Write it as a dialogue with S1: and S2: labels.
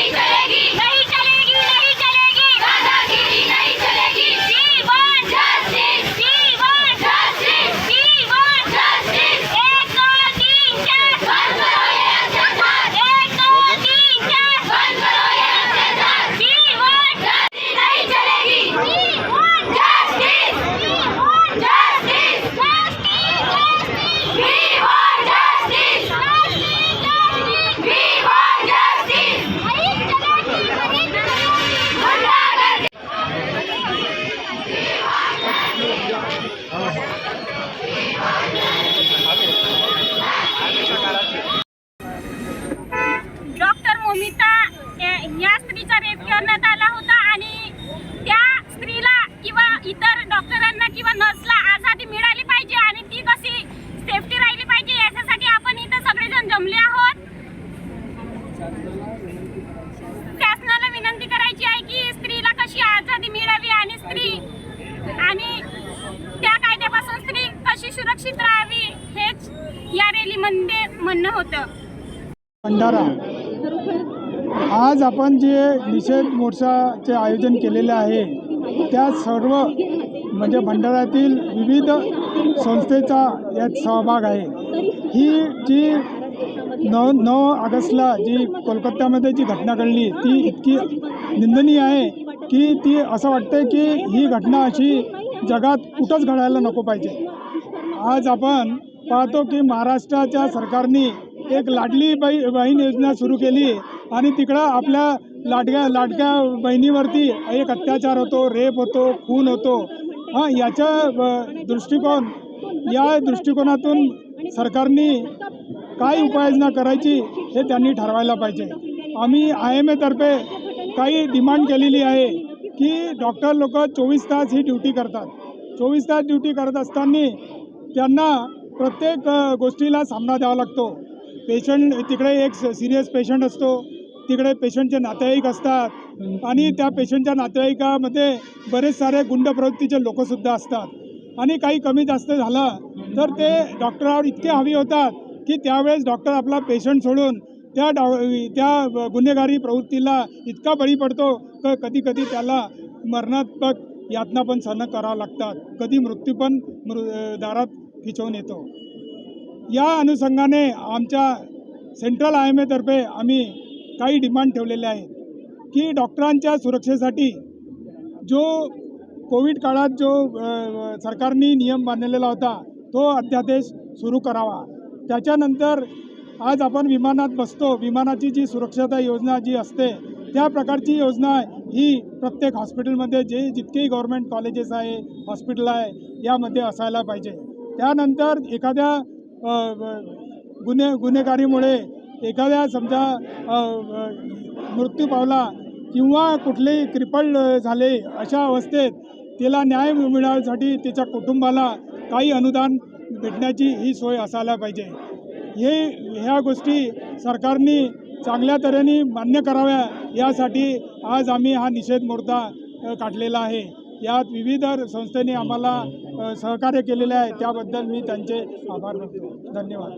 S1: नहीं चलेगी नहीं सुरक्षित हेच या रॅलीमध्ये म्हणणं होतं.
S2: भंडारा. आज आपण जे निषेध मोर्चाचे आयोजन केलेले आहे त्या सर्व म्हणजे भंडाऱ्यातील विविध संस्थेचा यात सहभाग आहे. ही जी नऊ नऊ ऑगस्टला जी कोलकात्यामध्ये जी घटना घडली ती इतकी निंदनीय आहे की ती असं वाटतं की ही घटना अशी जगात कुठंच घडायला नको पाहिजे. आज आपण पाहतो की महाराष्ट्राच्या सरकारने एक लाडली बाई बहीण योजना सुरू केली आणि तिकडं आपल्या लाडक्या लाडक्या बहिणीवरती एक अत्याचार होतो रेप होतो खून होतो. हां याच्या दृष्टिकोन या दृष्टिकोनातून सरकारने काय उपाययोजना करायची हे त्यांनी ठरवायला पाहिजे. आम्ही आय एम एतर्फे काही डिमांड केलेली आहे की डॉक्टर लोक चोवीस तास ही ड्युटी करतात. चोवीस तास ड्युटी करत असताना त्यांना प्रत्येक गोष्टीला सामना द्यावा लागतो. पेशंट तिकडे एक सिरियस पेशंट असतो. तिकडे पेशंटचे नातेवाईक असतात. आणि त्या पेशंटच्या नातेवाईकामध्ये बरेच सारे गुंड प्रवृत्तीचे लोकसुद्धा असतात. आणि काही कमी जास्त झालं तर ते डॉक्टरावर इतके हवी होतात की त्यावेळेस डॉक्टर आपला पेशंट सोडून त्या डॉ त्या गुन्हेगारी प्रवृत्तीला इतका बळी पडतो क कधी कधी त्याला मरणात्मक यातना पण सहन करावं लागतात. कधी मृत्यू पण मृ दारात खिचवून येतो. या अनुषंगाने आमच्या सेंट्रल आय एम एतर्फे आम्ही काही डिमांड ठेवलेले आहेत की डॉक्टरांच्या सुरक्षेसाठी जो कोविड काळात जो सरकारने नियम बांधलेला होता तो अध्यादेश सुरू करावा. त्याच्यानंतर आज आपण विमानात बसतो विमानाची जी सुरक्षता योजना जी असते त्या प्रकारची योजना ही प्रत्येक हॉस्पिटलमध्ये जे जितकेही गव्हर्मेंट कॉलेजेस आहे हॉस्पिटल आहे यामध्ये असायला पाहिजे. त्यानंतर एखाद्या गुन्हे गुन्हेगारीमुळे एखाद्या समजा मृत्यू पावला किंवा कुठलेही क्रिपल्ड झाले अशा अवस्थेत तिला न्याय मिळवण्यासाठी तिच्या कुटुंबाला काही अनुदान भेटण्याची ही सोय असायला पाहिजे. हे ह्या गोष्टी सरकारने चांगल्या तऱ्हेने मान्य कराव्या यासाठी आज आम्ही हा निषेध मोर्चा काढलेला आहे. यात विविध संस्थेने आम्हाला सहकार्य केलेले आहे. त्याबद्दल मी त्यांचे आभार मानतो. धन्यवाद.